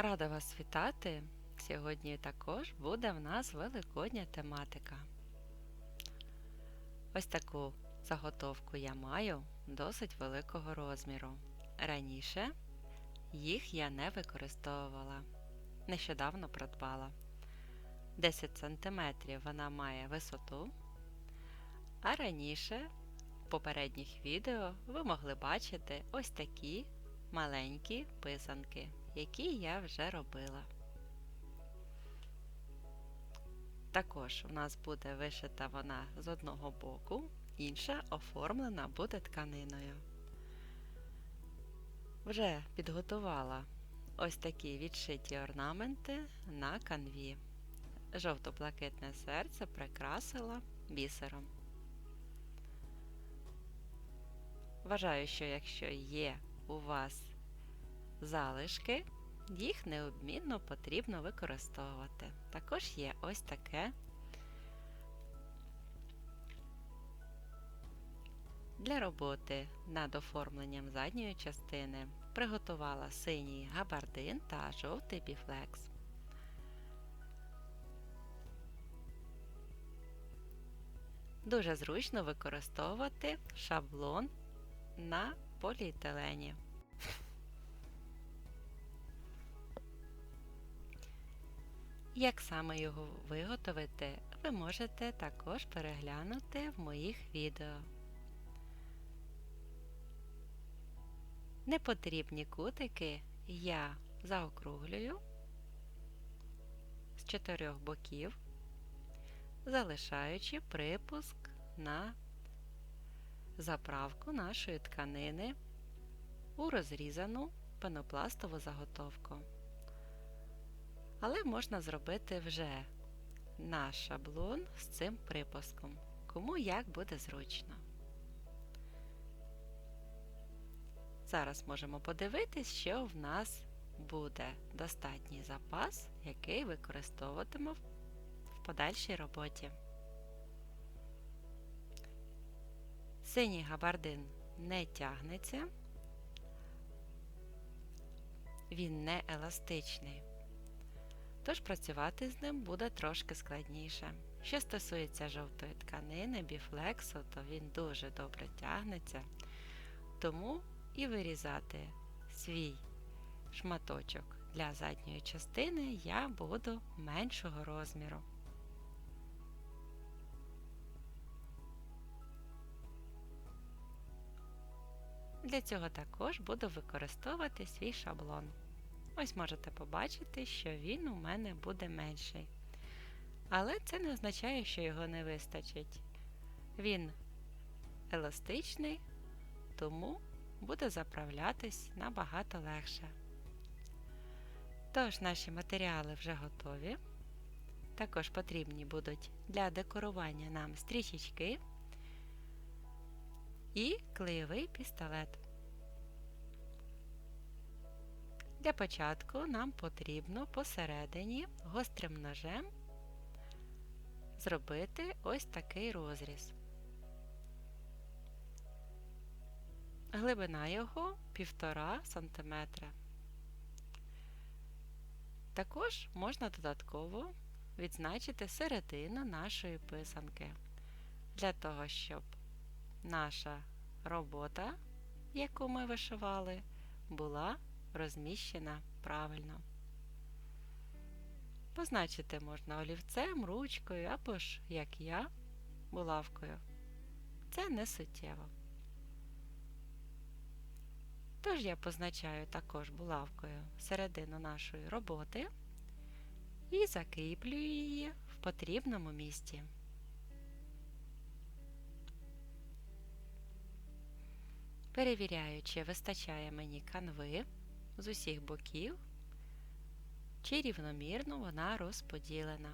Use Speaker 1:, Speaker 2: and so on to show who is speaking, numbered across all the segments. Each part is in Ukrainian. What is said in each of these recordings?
Speaker 1: Рада вас вітати! Сьогодні також буде в нас великодня тематика. Ось таку заготовку я маю досить великого розміру. Раніше їх я не використовувала. Нещодавно придбала. 10 см вона має висоту, а раніше в попередніх відео ви могли бачити ось такі маленькі писанки, які я вже робила. Також у нас буде вишита вона з одного боку, інша оформлена буде тканиною. Вже підготувала ось такі відшиті орнаменти на канві. Жовто-блакитне серце прикрасила бісером. Вважаю, що якщо є у вас залишки, їх неодмінно потрібно використовувати. Також є ось таке. Для роботи над оформленням задньої частини приготувала синій габардин та жовтий біфлекс. Дуже зручно використовувати шаблон на поліетилені. Як саме його виготовити, ви можете також переглянути в моїх відео. Непотрібні кутики я заокруглюю з чотирьох боків, залишаючи припуск на заправку нашої тканини у розрізану пенопластову заготовку. Але можна зробити вже наш шаблон з цим припуском, кому як буде зручно. Зараз можемо подивитись, що в нас буде достатній запас, який використовуватимемо в подальшій роботі. Синій габардин не тягнеться, він не еластичний, тож працювати з ним буде трошки складніше. Що стосується жовтої тканини, біфлексу, то він дуже добре тягнеться, тому і вирізати свій шматочок для задньої частини я буду меншого розміру. Для цього також буду використовувати свій шаблон. Ось можете побачити, що він у мене буде менший. Але це не означає, що його не вистачить. Він еластичний, тому буде заправлятись набагато легше. Тож, наші матеріали вже готові. Також потрібні будуть для декорування нам стрічечки і клеєвий пістолет. Для початку нам потрібно посередині гострим ножем зробити ось такий розріз. Глибина його 1,5 см. Також можна додатково відзначити середину нашої писанки, для того, щоб наша робота, яку ми вишивали, була розміщена правильно. Позначити можна олівцем, ручкою або ж, як я, булавкою. Це не суттєво. Тож я позначаю також булавкою середину нашої роботи і закріплюю її в потрібному місці. Перевіряю, чи вистачає мені канви з усіх боків, чи рівномірно вона розподілена.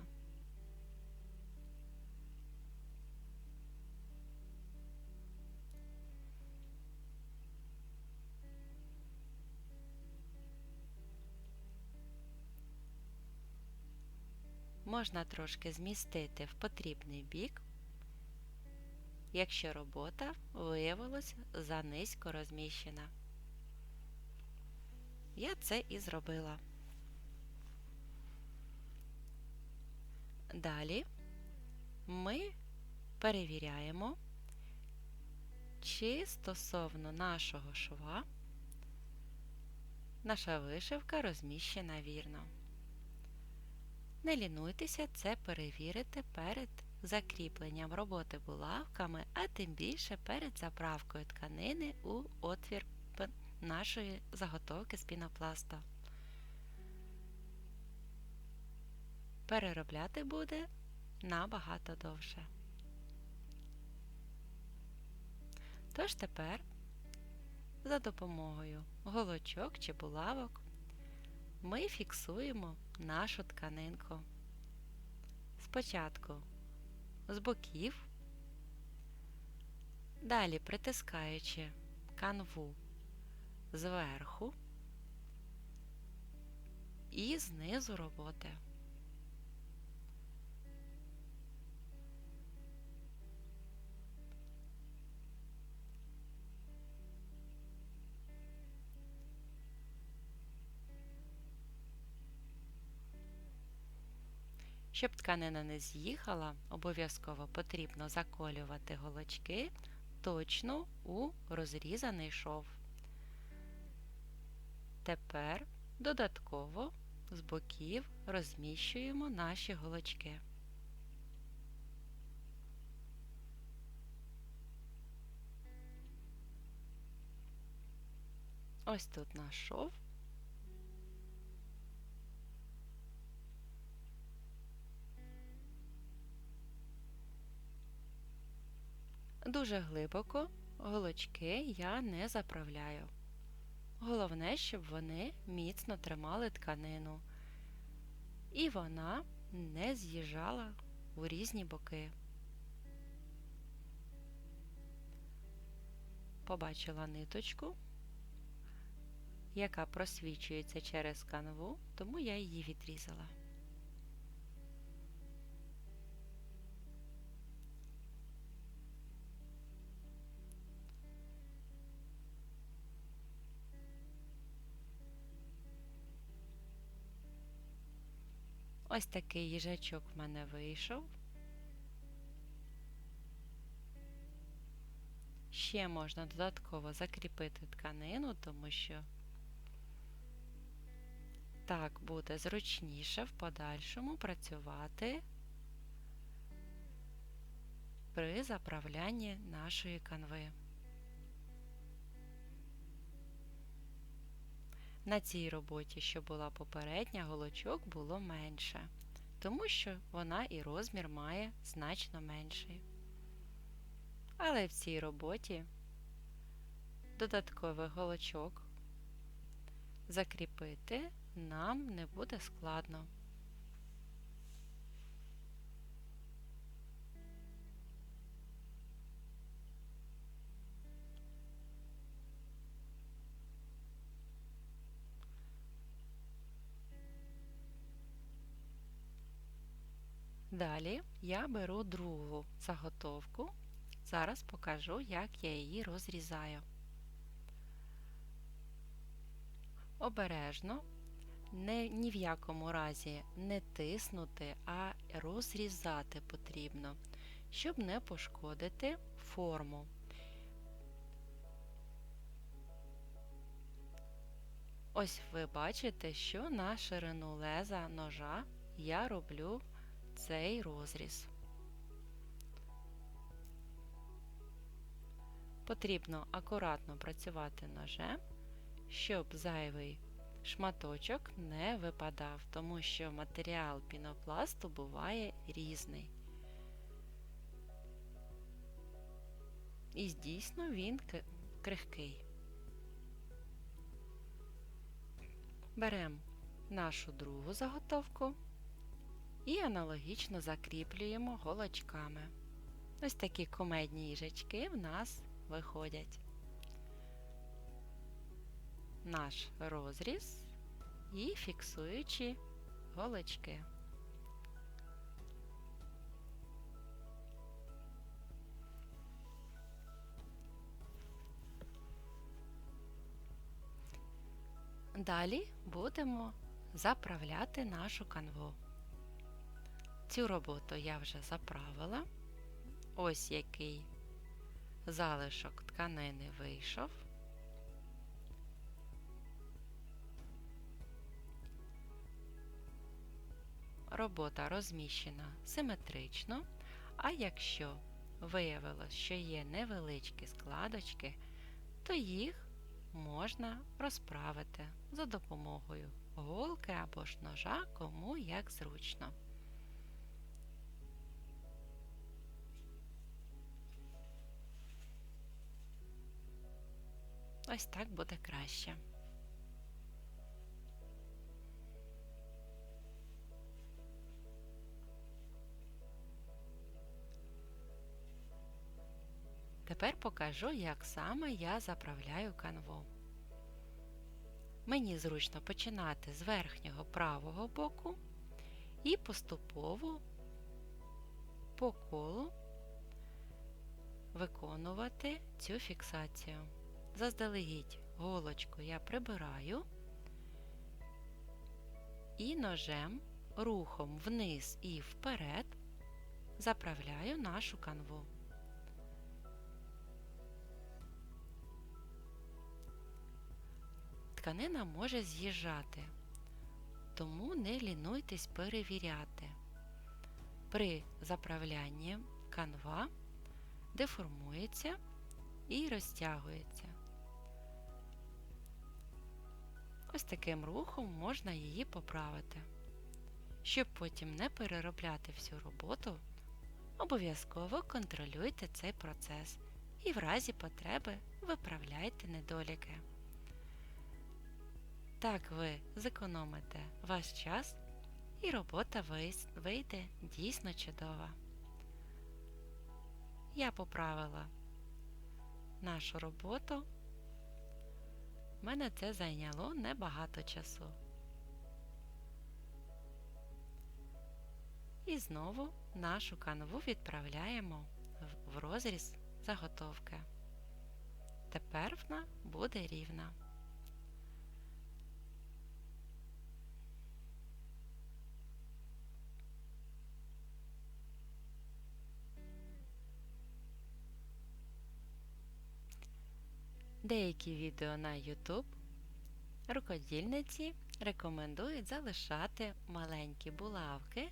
Speaker 1: Можна трошки змістити в потрібний бік, якщо робота виявилась занизько розміщена. Я це і зробила. Далі ми перевіряємо, чи стосовно нашого шва наша вишивка розміщена вірно. Не лінуйтеся це перевірити перед закріпленням роботи булавками, а тим більше перед заправкою тканини у отвір нашої заготовки з пінопласту. Переробляти буде набагато довше. Тож тепер за допомогою голочок чи булавок ми фіксуємо нашу тканинку. Спочатку з боків, далі притискаючи канву зверху і знизу роботи. Щоб тканина не з'їхала, обов'язково потрібно заколювати голочки точно у розрізаний шов. Тепер додатково з боків розміщуємо наші голочки. Ось тут наш шов. Дуже глибоко голочки я не заправляю. Головне, щоб вони міцно тримали тканину, і вона не з'їжджала у різні боки. Побачила ниточку, яка просвічується через канву, тому я її відрізала. Ось такий їжачок в мене вийшов. Ще можна додатково закріпити тканину, тому що так буде зручніше в подальшому працювати при заправлянні нашої канви. На цій роботі, що була попередня, голочок було менше, тому що вона і розмір має значно менший. Але в цій роботі додатковий голочок закріпити нам не буде складно. Далі я беру другу заготовку. Зараз покажу, як я її розрізаю. Обережно, не, ні в якому разі не тиснути, а розрізати потрібно, щоб не пошкодити форму. Ось ви бачите, що на ширину леза ножа я роблю цей розріз. Потрібно акуратно працювати ножем, щоб зайвий шматочок не випадав, тому що матеріал пінопласту буває різний. І дійсно він крихкий. Беремо нашу другу заготовку і аналогічно закріплюємо голочками. Ось такі комедні їжачки в нас виходять. Наш розріз і фіксуючи голочки. Далі будемо заправляти нашу канву. Цю роботу я вже заправила. Ось який залишок тканини вийшов. Робота розміщена симетрично, а якщо виявилось, що є невеличкі складочки, то їх можна розправити за допомогою голки або ж ножа, кому як зручно. Ось так буде краще. Тепер покажу, як саме я заправляю канву. Мені зручно починати з верхнього правого боку і поступово по колу виконувати цю фіксацію. Заздалегідь голочку я прибираю і ножем рухом вниз і вперед заправляю нашу канву. Тканина може з'їжджати, тому не лінуйтесь перевіряти. При заправлянні канва деформується і розтягується. Ось таким рухом можна її поправити. Щоб потім не переробляти всю роботу, обов'язково контролюйте цей процес і в разі потреби виправляйте недоліки. Так ви зекономите ваш час і робота вийде дійсно чудова. Я поправила нашу роботу. У мене це зайняло небагато часу. І знову нашу канву відправляємо в розріз заготовки. Тепер вона буде рівна. Деякі відео на YouTube рукодільниці рекомендують залишати маленькі булавки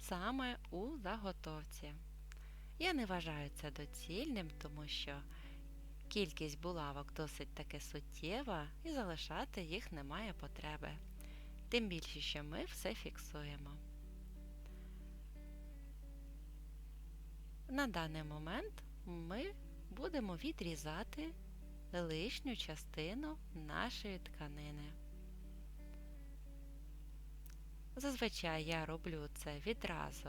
Speaker 1: саме у заготовці. Я не вважаю це доцільним, тому що кількість булавок досить таки суттєва і залишати їх немає потреби. Тим більше, що ми все фіксуємо. На даний момент ми будемо відрізати лишню частину нашої тканини. Зазвичай я роблю це відразу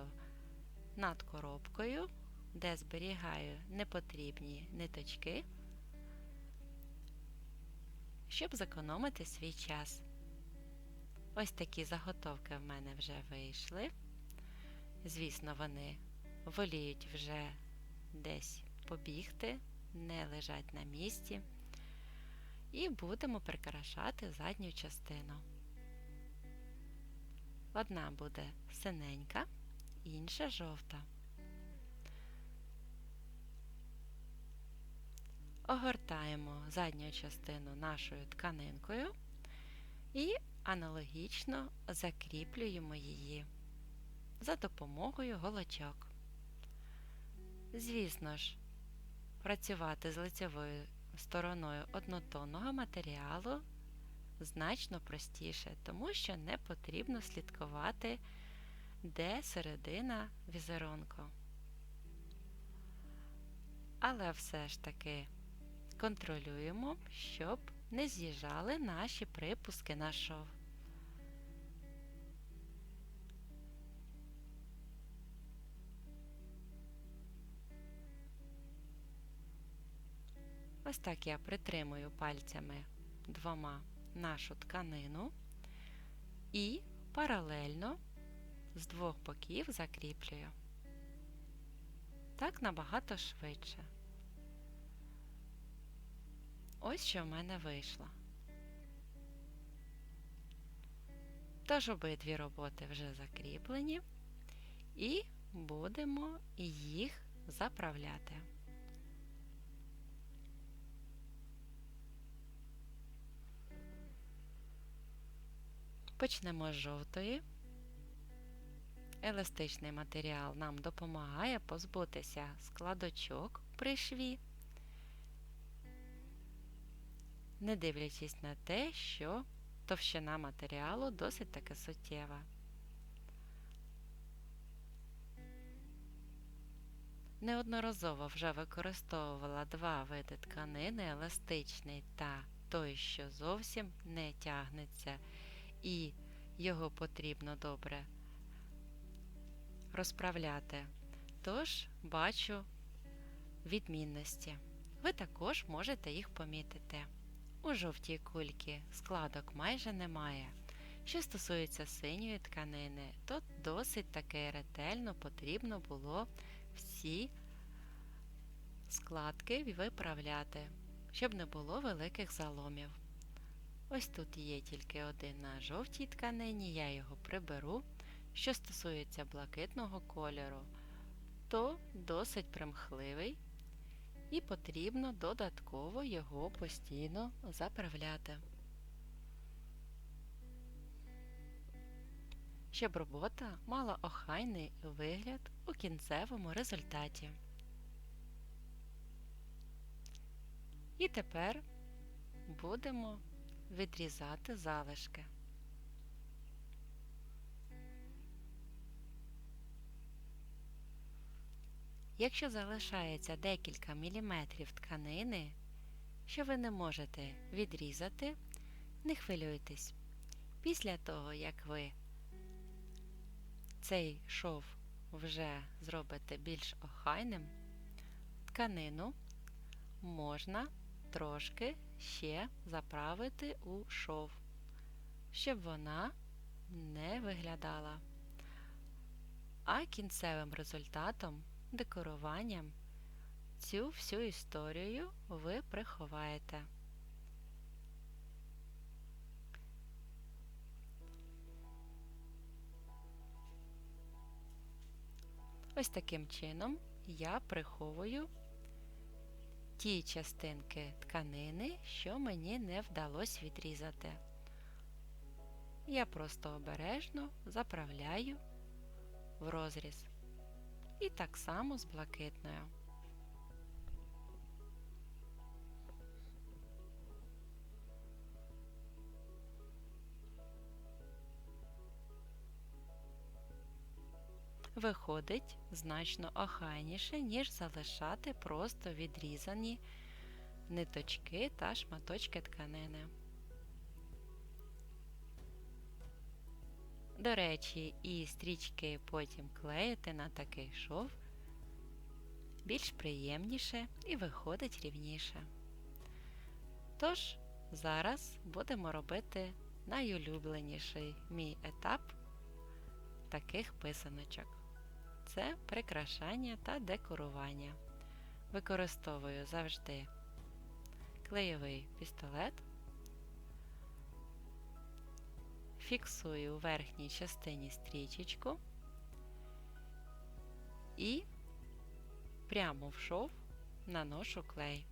Speaker 1: над коробкою, де зберігаю непотрібні ниточки, щоб зекономити свій час. Ось такі заготовки в мене вже вийшли. Звісно, вони воліють вже десь побігти, не лежать на місці і будемо прикрашати задню частину. Одна буде синенька, інша жовта. Огортаємо задню частину нашою тканинкою і аналогічно закріплюємо її за допомогою голочок. Звісно ж, працювати з лицевою стороною однотонного матеріалу значно простіше, тому що не потрібно слідкувати, де середина візерунку. Але все ж таки контролюємо, щоб не з'їжджали наші припуски на шов. Ось так я притримую пальцями двома нашу тканину і паралельно з двох боків закріплюю. Так набагато швидше. Ось що в мене вийшло. Тож обидві роботи вже закріплені. і будемо їх заправляти. Почнемо з жовтої. Еластичний матеріал нам допомагає позбутися складочок при шві, не дивлячись на те, що товщина матеріалу досить таки суттєва. Неодноразово вже використовувала два види тканини еластичний та той, що зовсім не тягнеться, і його потрібно добре розправляти. Тож бачу відмінності. Ви також можете їх помітити. У жовтій кульки складок майже немає. Що стосується синьої тканини, то досить таки ретельно потрібно було всі складки виправляти, щоб не було великих заломів. Ось тут є тільки один на жовтій тканині, я його приберу. Що стосується блакитного кольору, то досить примхливий і потрібно додатково його постійно заправляти, щоб робота мала охайний вигляд у кінцевому результаті. І тепер будемо відрізати залишки. Якщо залишається декілька міліметрів тканини, що ви не можете відрізати, не хвилюйтесь. Після того, як ви цей шов вже зробите більш охайним, тканину можна трошки ще заправити у шов, щоб вона не виглядала. А кінцевим результатом декоруванням цю всю історію ви приховаєте. Ось таким чином я приховую ті частинки тканини, що мені не вдалося відрізати. Я просто обережно заправляю в розріз. І так само з блакитною. Виходить значно охайніше, ніж залишати просто відрізані ниточки та шматочки тканини. До речі, і стрічки потім клеїти на такий шов більш приємніше і виходить рівніше. Тож, зараз будемо робити найулюбленіший мій етап таких писаночок. Це прикрашання та декорування. Використовую завжди клеєвий пістолет. фіксую у верхній частині стрічечку і прямо в шов наношу клей.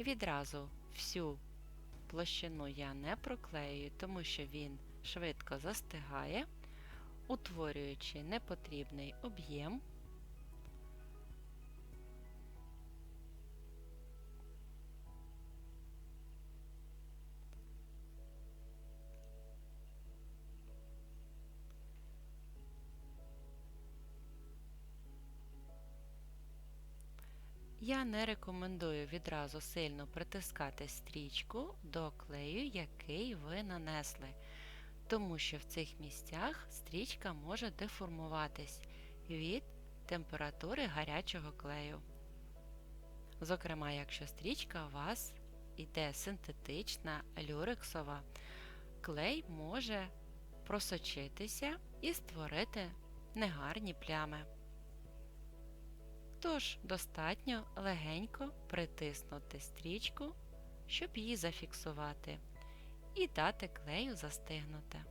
Speaker 1: Відразу всю площину я не проклеюю, тому що він швидко застигає, утворюючи непотрібний об'єм. Я не рекомендую відразу сильно притискати стрічку до клею, який ви нанесли, тому що в цих місцях стрічка може деформуватись від температури гарячого клею. Зокрема, якщо стрічка у вас іде синтетична, люрексова, клей може просочитися і створити негарні плями. Тож достатньо легенько притиснути стрічку, щоб її зафіксувати, і дати клею застигнути.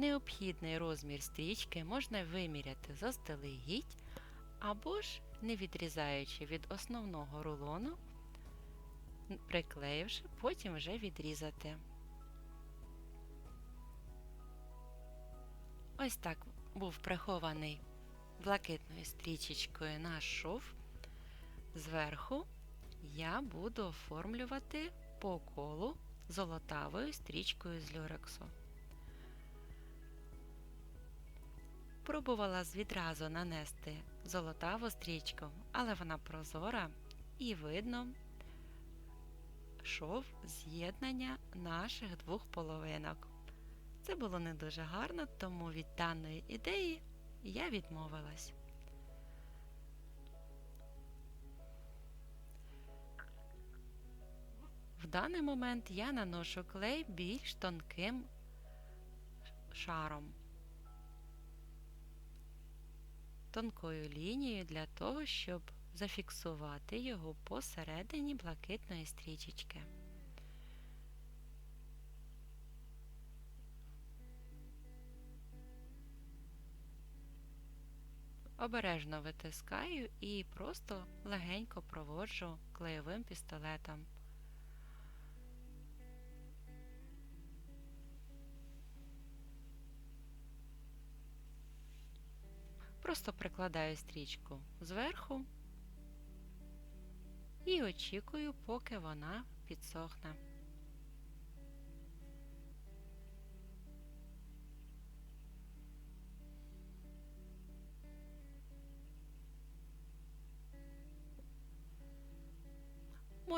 Speaker 1: Необхідний розмір стрічки можна виміряти заздалегідь або ж не відрізаючи від основного рулону, приклеївши, потім вже відрізати. Ось так був прихований блакитною стрічечкою наш шов. Зверху я буду оформлювати по колу золотавою стрічкою з люрексу. Пробувала відразу нанести золотаву стрічку, але вона прозора і видно шов з'єднання наших двох половинок. Це було не дуже гарно, тому від даної ідеї я відмовилась. В даний момент я наношу клей більш тонким шаром, тонкою лінією для того, щоб зафіксувати його посередині блакитної стрічечки. Обережно витискаю і просто легенько проводжу клеєвим пістолетом. Просто прикладаю стрічку зверху і очікую, поки вона підсохне.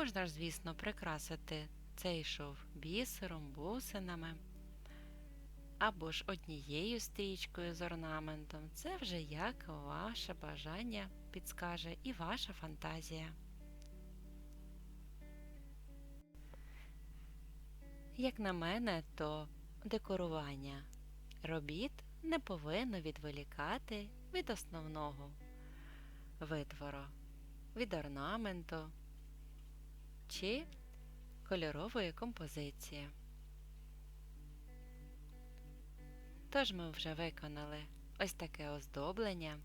Speaker 1: Можна ж, звісно, прикрасити цей шов бісером, бусинами або ж однією стрічкою з орнаментом. Це вже як ваше бажання підскаже і ваша фантазія. Як на мене, то декорування робіт не повинно відволікати від основного витвору, від орнаменту чи кольорової композиції. Тож ми вже виконали ось таке оздоблення,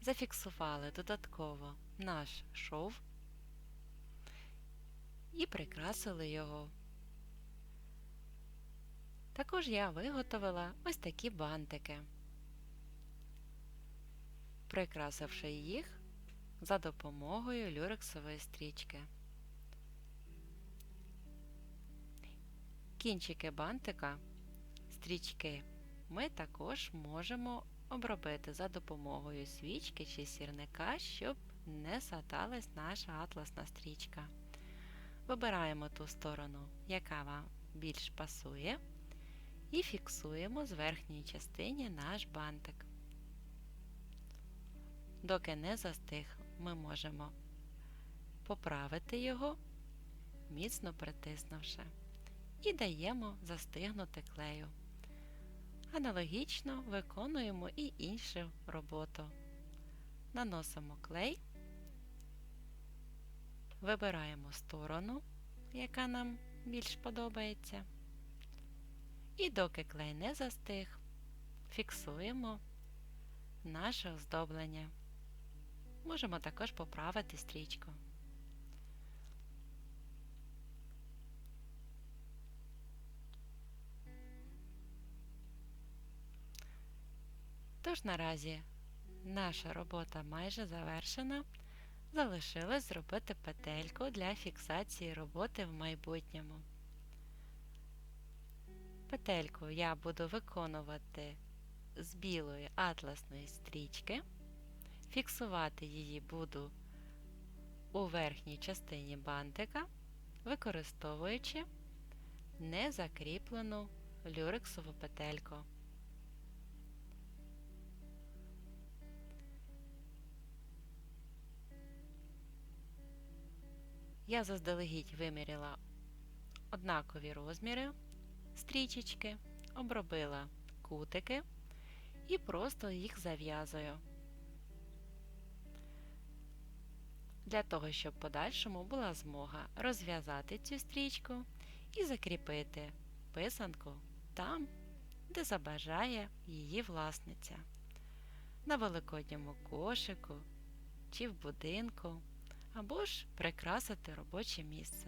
Speaker 1: зафіксували додатково наш шов і прикрасили його. Також я виготовила ось такі бантики, прикрасивши їх за допомогою люрексової стрічки. Кінчики бантика, стрічки, ми також можемо обробити за допомогою свічки чи сірника, щоб не саталась наша атласна стрічка. Вибираємо ту сторону, яка вам більш пасує, і фіксуємо з верхньої частини наш бантик. Доки не застиг, ми можемо поправити його, міцно притиснувши і даємо застигнути клею. Аналогічно виконуємо і іншу роботу. Наносимо клей, вибираємо сторону, яка нам більш подобається. І доки клей не застиг, фіксуємо наше оздоблення. Можемо також поправити стрічку. Тож наразі наша робота майже завершена. Залишилось зробити петельку для фіксації роботи в майбутньому. Петельку я буду виконувати з білої атласної стрічки. Фіксувати її буду у верхній частині бантика, використовуючи незакріплену люрексову петельку. Я заздалегідь виміряла однакові розміри стрічечки, обробила кутики і просто їх зав'язую. Для того, щоб в подальшому була змога розв'язати цю стрічку і закріпити писанку там, де забажає її власниця. На великодньому кошику чи в будинку, або ж прикрасити робоче місце.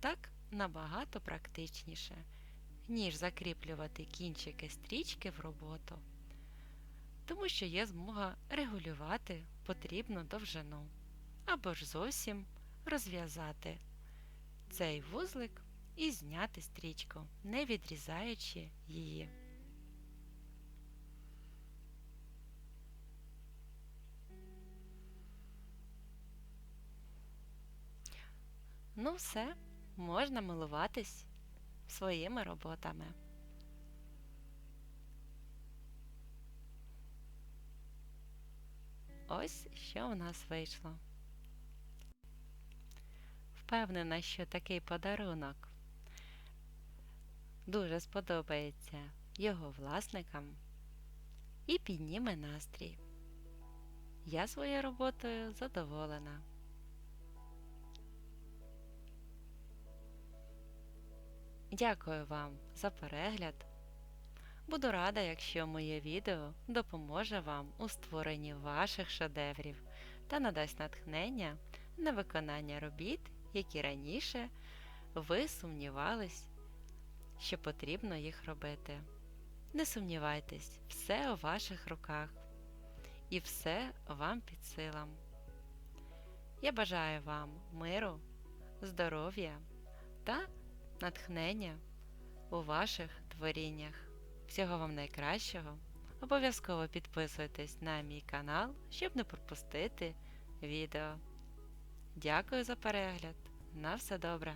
Speaker 1: Так набагато практичніше, ніж закріплювати кінчики стрічки в роботу, тому що є змога регулювати потрібну довжину, або ж зовсім розв'язати цей вузлик і зняти стрічку, не відрізаючи її. Ну, все, можна милуватись своїми роботами. Ось що у нас вийшло. Впевнена, що такий подарунок дуже сподобається його власникам і підніме настрій. Я своєю роботою задоволена. Дякую вам за перегляд. Буду рада, якщо моє відео допоможе вам у створенні ваших шедеврів та надасть натхнення на виконання робіт, які раніше ви сумнівались, що потрібно їх робити. Не сумнівайтесь, все у ваших руках і все вам під силам. Я бажаю вам миру, здоров'я та натхнення у ваших творіннях. Всього вам найкращого. Обов'язково підписуйтесь на мій канал, щоб не пропустити відео. Дякую за перегляд. На все добре!